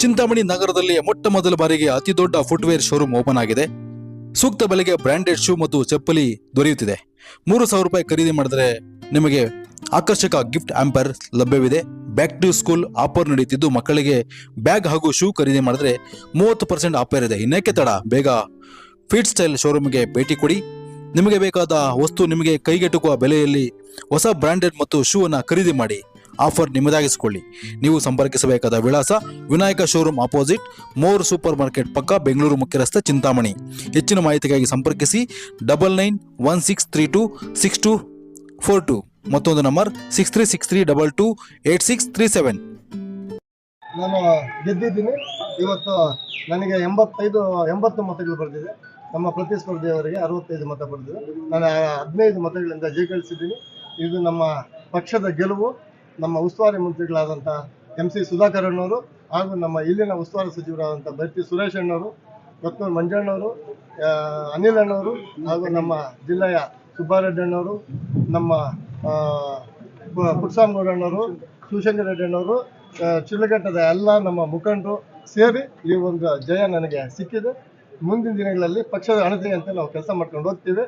ಚಿಂತಾಮಣಿ ನಗರದಲ್ಲಿ ಮೊಟ್ಟ ಮೊದಲ ಬಾರಿಗೆ ಅತಿ ದೊಡ್ಡ ಫುಟ್ವೇರ್ ಶೋರೂಮ್ ಓಪನ್ ಆಗಿದೆ. ಸೂಕ್ತ ಬೆಲೆಗೆ ಬ್ರ್ಯಾಂಡೆಡ್ ಶೂ ಮತ್ತು ಚಪ್ಪಲಿ ದೊರೆಯುತ್ತಿದೆ. ಮೂರು ಸಾವಿರ ರೂಪಾಯಿ ಖರೀದಿ ಮಾಡಿದರೆ ನಿಮಗೆ ಆಕರ್ಷಕ ಗಿಫ್ಟ್ ಆಂಪರ್ ಲಭ್ಯವಿದೆ. ಬ್ಯಾಕ್ ಟು ಸ್ಕೂಲ್ ಆಫರ್ ನಡೆಯುತ್ತಿದ್ದು, ಮಕ್ಕಳಿಗೆ ಬ್ಯಾಗ್ ಹಾಗೂ ಶೂ ಖರೀದಿ ಮಾಡಿದರೆ ಮೂವತ್ತು ಪರ್ಸೆಂಟ್ ಆಫರ್ ಇದೆ. ಇನ್ನೇಕೆ ತಡ? ಬೇಗ ಫಿಟ್ ಸ್ಟೈಲ್ ಶೋರೂಮ್ಗೆ ಭೇಟಿ ಕೊಡಿ. ನಿಮಗೆ ಬೇಕಾದ ವಸ್ತು ನಿಮಗೆ ಕೈಗೆಟುಕುವ ಬೆಲೆಯಲ್ಲಿ ಹೊಸ ಬ್ರ್ಯಾಂಡೆಡ್ ಮತ್ತು ಶೂ ಅನ್ನ ಖರೀದಿ ಮಾಡಿ. ಆಫರ್ ನಿಮ್ಮದಾಗಿಸಿಕೊಳ್ಳಿ. ನೀವು ಸಂಪರ್ಕಿಸಬೇಕಾದ ವಿಳಾಸ Vinayaka showroom opposite more super market ಪಕ್ಕ ಬೆಂಗಳೂರು ಮುಖ್ಯ ರಸ್ತೆ ಚಿಂತಾಮಣಿ. ಹೆಚ್ಚಿನ ಮಾಹಿತಿಗಾಗಿ ಸಂಪರ್ಕಿಸಿ double nine one six three two six two four two ಮತ್ತೊಂದು number six three six three double two eight six three seven ನಾನು ಗೆದ್ದಿದ್ದೀನಿ. ಇವತ್ತು ನನಗೆ ಎಂಬತ್ತೈದು, ಎಂಬತ್ತು ಮತಗಳು ಬರೆದಿದೆ. ನಮ್ಮ ಪ್ರತಿಸ್ಪರ್ಧಿಯವರಿಗೆ ಅರವತ್ತೈದು ಮತ ಬರೆದಿದೆ. ನಾನು ಹದಿನೈದು ಮತಗಳಿಂದ ಜಯಗಳಿಸಿದ್ದೀನಿ. ಇದು ನಮ್ಮ ಪಕ್ಷದ ಗೆಲುವು. ನಮ್ಮ ಉಸ್ತುವಾರಿ ಮಂತ್ರಿಗಳಾದಂಥ ಎಂ ಸಿ ಸುಧಾಕರ್ ಅಣ್ಣವರು ಹಾಗೂ ನಮ್ಮ ಇಲ್ಲಿನ ಉಸ್ತುವಾರಿ ಸಚಿವರಾದಂಥ ಬರ್ತಿ ಸುರೇಶ್ ಅಣ್ಣವರು ಡಾಕ್ಟರ್ ಮಂಜಣ್ಣವರು ಅನಿಲ್ ಅಣ್ಣವರು ಹಾಗೂ ನಮ್ಮ ಜಿಲ್ಲೆಯ ಸುಬ್ಬಾರೆಡ್ಡಿ ಅಣ್ಣವರು ನಮ್ಮ ಪುಟ್ಸಾಮಗೌಡ ಅಣ್ಣವರು ಶಿವಶಂಕರ ರೆಡ್ಡಿ ಅಣ್ಣವರು ಚಿಲ್ಲಘಟ್ಟದ ಎಲ್ಲ ನಮ್ಮ ಮುಖಂಡರು ಸೇರಿ ಈ ಒಂದು ಜಯ ನನಗೆ ಸಿಕ್ಕಿದೆ. ಮುಂದಿನ ದಿನಗಳಲ್ಲಿ ಪಕ್ಷದ ಅಣತಿಯಂತೆ ನಾವು ಕೆಲಸ ಮಾಡ್ಕೊಂಡು ಹೋಗ್ತೀವಿ.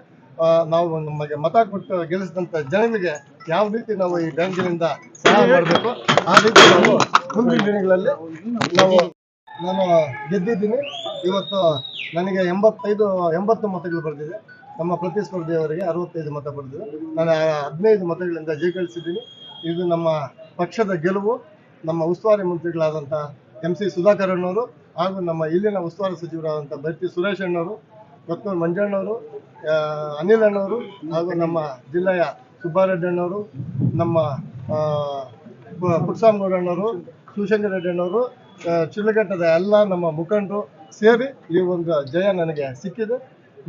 ನಾವು ನಮಗೆ ಮತ ಕೊಟ್ಟು ಗೆಲ್ಲಿಸಿದಂಥ ಜನರಿಗೆ ಯಾವ ರೀತಿ ನಾವು ಈ ಬ್ಯಾಂಕಿನಿಂದ ಸಹಾಯ ಮಾಡಬೇಕು, ಆ ರೀತಿ ನಾವು ಮುಂದಿನ ದಿನಗಳಲ್ಲಿ ನಾವು ನಾನು ಗೆದ್ದಿದ್ದೀನಿ. ಇವತ್ತು ನನಗೆ ಎಂಬತ್ತೈದು, ಎಂಬತ್ತು ಮತಗಳು ಬರೆದಿದೆ. ನಮ್ಮ ಪ್ರತಿಸ್ಪರ್ಧಿಯವರಿಗೆ ಅರವತ್ತೈದು ಮತ ಬರೆದಿದೆ. ನಾನು ಹದಿನೈದು ಮತಗಳಿಂದ ಜಯಗಳಿಸಿದ್ದೀನಿ. ಇದು ನಮ್ಮ ಪಕ್ಷದ ಗೆಲುವು. ನಮ್ಮ ಉಸ್ತುವಾರಿ ಮಂತ್ರಿಗಳಾದಂಥ ಎಂ ಸಿ ಸುಧಾಕರ್ ಅಣ್ಣವರು ಹಾಗೂ ನಮ್ಮ ಇಲ್ಲಿನ ಉಸ್ತುವಾರಿ ಸಚಿವರಾದಂಥ ಬೈತಿ ಸುರೇಶ್ ಅಣ್ಣವರು ಡಾಕ್ಟರ್ ಮಂಜಣ್ಣವರು ಅನಿಲ್ ಅಣ್ಣವರು ಹಾಗೂ ನಮ್ಮ ಜಿಲ್ಲೆಯ ಸುಬ್ಬಾರೆಡ್ಡಿ ಅಣ್ಣವರು ನಮ್ಮ ಪುಟ್ಸಾಮಗೌಡ ಅಣ್ಣವರು ಶಿವಶಂಕರ ರೆಡ್ಡಿ ಅಣ್ಣವರು ಚಿಲ್ಲಘಟ್ಟದ ಎಲ್ಲ ನಮ್ಮ ಮುಖಂಡರು ಸೇರಿ ಈ ಒಂದು ಜಯ ನನಗೆ ಸಿಕ್ಕಿದೆ.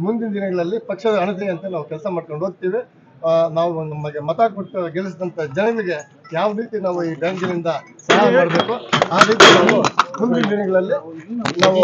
ಮುಂದಿನ ದಿನಗಳಲ್ಲಿ ಪಕ್ಷದ ಅಣತಿಯಂತೆ ನಾವು ಕೆಲಸ ಮಾಡ್ಕೊಂಡು ಹೋಗ್ತೀವಿ. ನಾವು ನಮಗೆ ಮತ ಕೊಟ್ಟು ಗೆಲ್ಲಿಸಿದಂಥ ಜನರಿಗೆ ಯಾವ ರೀತಿ ನಾವು ಈ ಬ್ಯಾಂಕಿನಿಂದ ಸಹಾಯ ಮಾಡಬೇಕು, ಆ ರೀತಿ ನಾವು ಮುಂದಿನ ದಿನಗಳಲ್ಲಿ ನಾವು